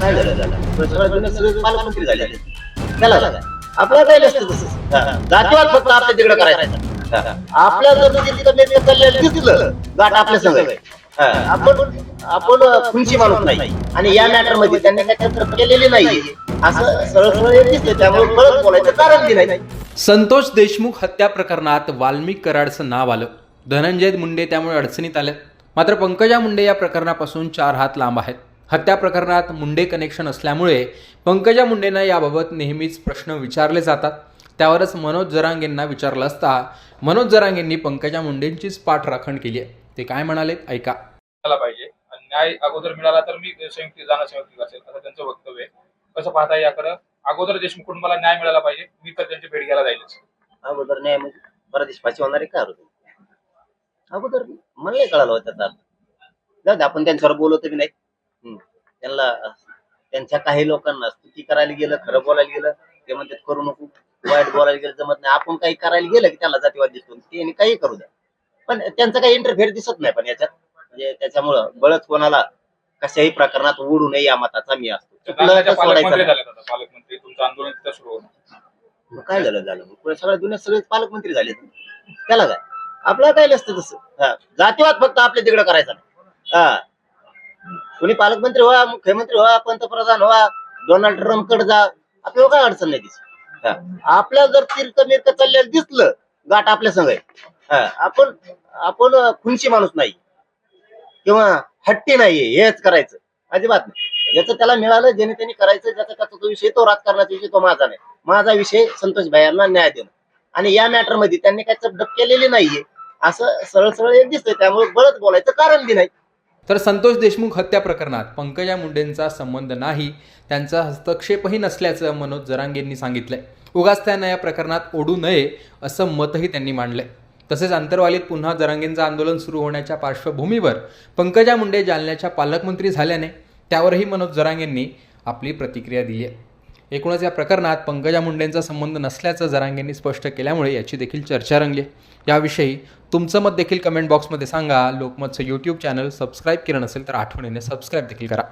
काय झालं झालं सगळे पालकमंत्री झाले. त्याला आपल्याला काय नसतं तसं? जातीवाद फक्त आपल्या तिकडे करायचा. आपल्या जर म्हणजे नेते चाललेलं दिसलं गाठ आपल्या संग आपण आपण खुंची माणूस नाही. आणि या मॅटरमध्ये त्यांनी काय तक्रार केलेली नाही असं सरळ सरळ दिसते त्यामुळे परत बोलायचं कारण बी नाही. संतोष देशमुख हत्या प्रकरणात वाल्मिक कराडचं नाव आलं. धनंजय मुंडे त्यामुळे अडचणीत आले. मात्र पंकजा मुंडे या प्रकरणापासून चार हात लांब आहेत. हत्या प्रकरणात मुंडे कनेक्शन असल्यामुळे पंकजा मुंडेंना याबाबत नेहमीच प्रश्न विचारले जातात. त्यावरच मनोज जरांगेंना विचारलं असता मनोज जरांगेंनी पंकजा मुंडेंचीच पाठराखण केली आहे. ते काय म्हणालेत? ऐका. पाहिजे. न्याय अगोदर मिळाला तर मी संयुक्त जाणं संयुक्त असेल असं त्यांचं वक्तव्य आहे. कसं पाहता याकडं? अगोदर देशमुख कुटुंबाला न्याय मिळाला पाहिजे मी तर त्यांची भेट घ्यायला जाईलच. अगोदर न्याय म्हणजे परदेश फाशी होणारे का होते अगोदर मला नाही कळालं होतं. जाऊ दे आपण त्यांच्यावर बोलवतो बी नाही. त्यांना त्यांच्या काही लोकांना स्तुती करायला गेलं खरं बोलायला गेलं ते म्हणतात करू नको वाईट बोलायला गेलं जमत नाही. आपण काही करायला गेलं की त्यांना जातीवाद दिसतो ते काही करू द्या. पण त्यांचं काही इंटरफेअर दिसत नाही पण याच्यात म्हणजे त्याच्यामुळं बळच कोणाला कशाही प्रकरणात ओढू नये या मताचा मी असतो. पालकमंत्री तुमचं आंदोलन तिथं सुरू काय झालं झालं. सगळ्या दुनिया सगळे पालकमंत्री झाले त्याला काय? आपल्याला काय नसतं तसं? हा. जातीवाद फक्त आपल्या तिकडे करायचा नाही. हा. तुम्ही पालकमंत्री व्हा मुख्यमंत्री व्हा पंतप्रधान व्हा डोनाल्ड ट्रम्पकडे जा आपल्याला काय अडचण नाही दिसत आपल्या जर तिरक मिरक चाललेलं दिसलं गाठ आपल्या संग आहे. हा. आपण आपण खुनशी माणूस नाही. किंवा हट्टी नाहीये हेच करायचं. अजिबात नाही. ज्याचं त्याला मिळालं ज्याने त्यांनी करायचं ज्याचा त्याचा तो विषय तो राजकारणाचा विषय तो माझा नाही. माझा विषय संतोष भायांना न्याय देणं. आणि या मॅटरमध्ये त्यांनी काही चपडप केलेली नाहीये. असं सरळ सरळ एक दिसतंय त्यामुळे बळच बोलायचं कारण बी नाही. तर संतोष देशमुख हत्या प्रकरणात पंकजा मुंडेंचा संबंध नाही त्यांचा हस्तक्षेपही नसल्याचं मनोज जरांगेंनी सांगितलंय. उगाच त्यांना या प्रकरणात ओढू नये असं मतही त्यांनी मांडलंय. तसेच अंतरवालीत पुन्हा जरांगेंचं आंदोलन सुरू होण्याच्या पार्श्वभूमीवर पंकजा मुंडे जालन्याच्या पालकमंत्री झाल्याने त्यावरही मनोज जरांगेंनी आपली प्रतिक्रिया दिली आहे. एकूणच या प्रकरणात पंकजा मुंडेंचा संबंध नसल्याचं जरांगेंनी स्पष्ट केल्यामुळे याची देखील चर्चा रंगली. याविषयी तुमचं मत देखील कमेंट बॉक्समध्ये सांगा. लोकमतचं यूट्यूब चॅनल सबस्क्राईब केलं नसेल तर आठवणीने सबस्क्राईब देखील करा.